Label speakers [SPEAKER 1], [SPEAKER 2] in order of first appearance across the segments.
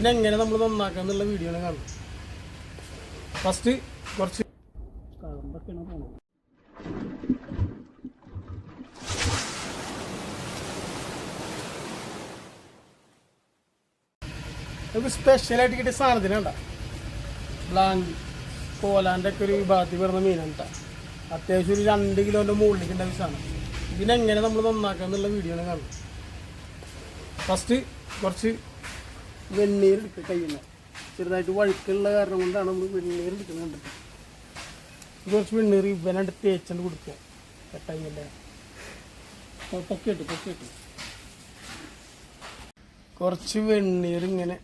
[SPEAKER 1] പിന്നെ എങ്ങനെ നമ്മൾ നന്നാക്കുക എന്നുള്ള വീഡിയോ ആണ് കാണുന്നത്. ഫസ്റ്റ് കുറച്ച് കളമ്പൊക്കെയാണ് പോണത്. നമുക്ക് സ്പെഷ്യലായിട്ട് കിട്ടിയ സാധനത്തിന് കണ്ട. ബ്ലാങ്ക് കോലാന്റെ ഒക്കെ ഒരു വിഭാഗത്തിൽ വരുന്ന മീനാണ് കേട്ടോ അത്യാവശ്യം ഒരു രണ്ട് കിലോന്റെ മുകളിലേക്ക് ഉണ്ടായ സാധനം. ഇതിനെങ്ങനെ നമ്മൾ നന്നാക്കുക എന്നുള്ള വീഡിയോ ആണ് കാണുന്നത്. ഫസ്റ്റ് കുറച്ച് വെണ്ണീർ എടുക്കുക കയ്യിൽ ചെറുതായിട്ട് വഴുക്കുള്ള കാരണം കൊണ്ടാണ് നമ്മൾ വെണ്ണീർ എടുക്കുന്നത് കണ്ടിട്ട് കുറച്ച് വെണ്ണീർ ഇവനടുത്ത് തേച്ചുകൊണ്ട് കൊടുക്കുക. കട്ടയ്യല്ലേ പൊക്കിയിട്ട് പൊക്കിയിട്ട്. കുറച്ച് വെണ്ണീർ ഇങ്ങനെ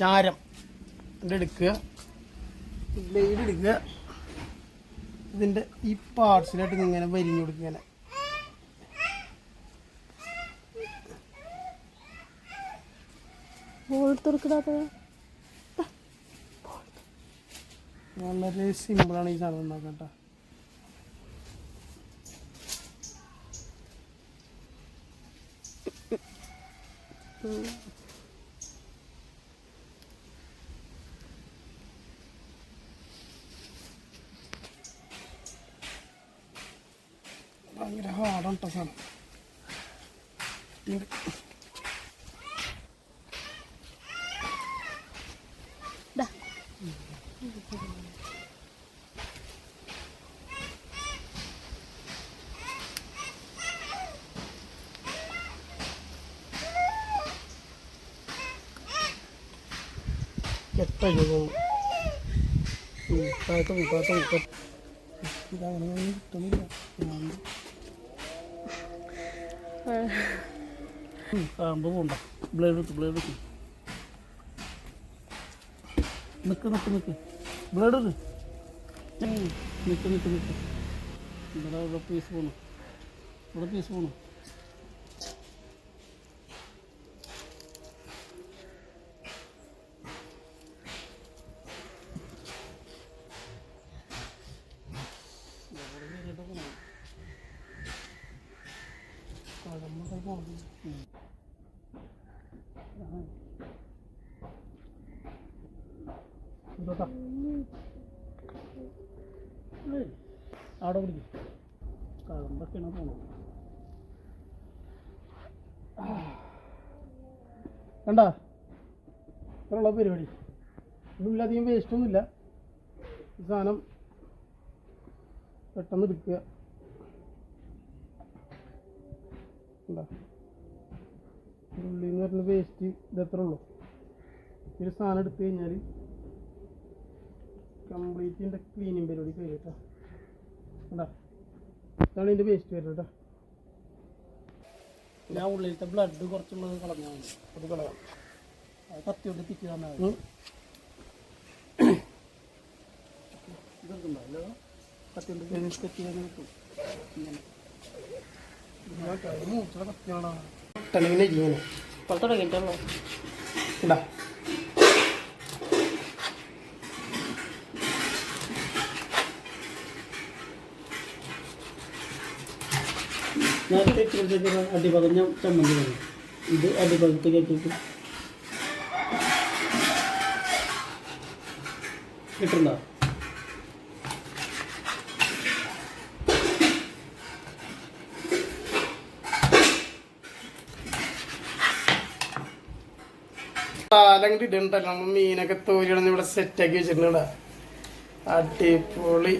[SPEAKER 1] ചാരം എടുക്കുക ബ്ലേഡ് എടുക്കുക ഇതിന്റെ ഈ പാർട്സിലായിട്ട് ഇങ്ങനെ വരിഞ്ഞു കൊടുക്കുക ഇങ്ങനെ. വളരെ സിമ്പിളാണ് ഈ സാധനം ഉണ്ടാക്കാൻ ഭയങ്കര ഹാർഡാണ് കേട്ടോ സാധനം. താഴത്ത് മുട്ടാത്ത മുട്ട ഇതങ്ങനെ കിട്ടുന്നില്ല. കാമ്പ് പോണ്ട. ബ്ലേഡ് എടുത്തു ബ്ലേഡ് എടുത്തു നിക്ക് നിക്ക് നിക്ക്. ബ്ലേഡ് എടുത്ത് നിക്ക് നിക്ക് ഇവിടെ ഇവിടെ പീസ് പോണു. ഇവിടെ പീസ് പോകണം ഇതോട്ടാ ഏയ്, അവിടെ കുടിക്കും കളമ്പൊക്കെയാണ് പോണത് കണ്ട ഇത്രയുള്ള പരിപാടി ഇതിലധികം വേസ്റ്റൊന്നുമില്ല ഒന്നുമില്ല സാധനം പെട്ടെന്ന് എടുക്കുക എന്താ ഉള്ളിൽ നിന്ന് വരുന്ന വേസ്റ്റ് ഇത് എത്ര ഉള്ളൂ? ഒരു സാധനം എടുത്തു കഴിഞ്ഞാൽ കംപ്ലീറ്റ് ഇതിന്റെ ക്ലീനിങ് പരിപാടി കഴിയും കേട്ടോ കണ്ടാ? ഇതാണ് ഇതിന്റെ വേസ്റ്റ് വരുന്നത് കേട്ടോ ഞാൻ ഉള്ളിലത്തെ ബ്ലഡ് കുറച്ചുള്ളത് കളഞ്ഞാൽ മതി. അത് കളയാം. അത് കത്തി കൊണ്ട് തിക്കി തന്നാൽ മതി. ഇതെടുക്കണ്ടോ അല്ലോ കത്തി കൊണ്ട് കത്തി തന്നെ കിട്ടും. ഇങ്ങനെ. ടെലിവിനെ ഇങ്ങനെ
[SPEAKER 2] പുറത്തോടെ കിട്ടുള്ളൂ
[SPEAKER 1] നേരത്തെ അടിപകഞ്ഞ ചമ്മന്തി വേണം ഇത് അടിപകത്തേക്ക് ഇട്ടിട്ട് കിട്ടണ്ട കാലങ്ങട്ട് ഇടണ്ടല്ലോ നമ്മൾ മീനൊക്കെ തോരിടന്ന് ഇവിടെ സെറ്റാക്കി വെച്ചിട്ടുണ്ട് അടിപൊളി.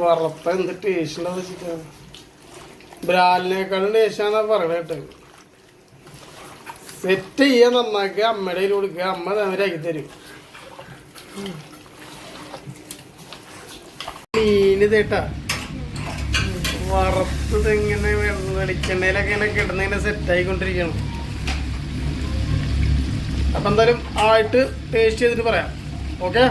[SPEAKER 1] വറുത്ത എന്ത് ടേസ്റ്റ് ഉണ്ടാവും വെച്ചിട്ടാണ് ബ്രാലിനേക്കാളും ടേസ്റ്റാന്നാ പറയണ കേട്ടോ. സെറ്റ് ചെയ്യാൻ നന്നാക്കുക അമ്മയുടെ കയ്യിൽ കൊടുക്കുക അമ്മ നേരാക്കി തരും. മീന് തേട്ടാ വറുത്തത് ഇങ്ങനെ വെളിച്ചെണ്ണയിലൊക്കെ ഇങ്ങനെ കിടന്നിങ്ങനെ സെറ്റായിക്കൊണ്ടിരിക്കണം അപ്പം എന്തായാലും ആയിട്ട് ടേസ്റ്റ് ചെയ്തിട്ട് പറയാം. ഓക്കെ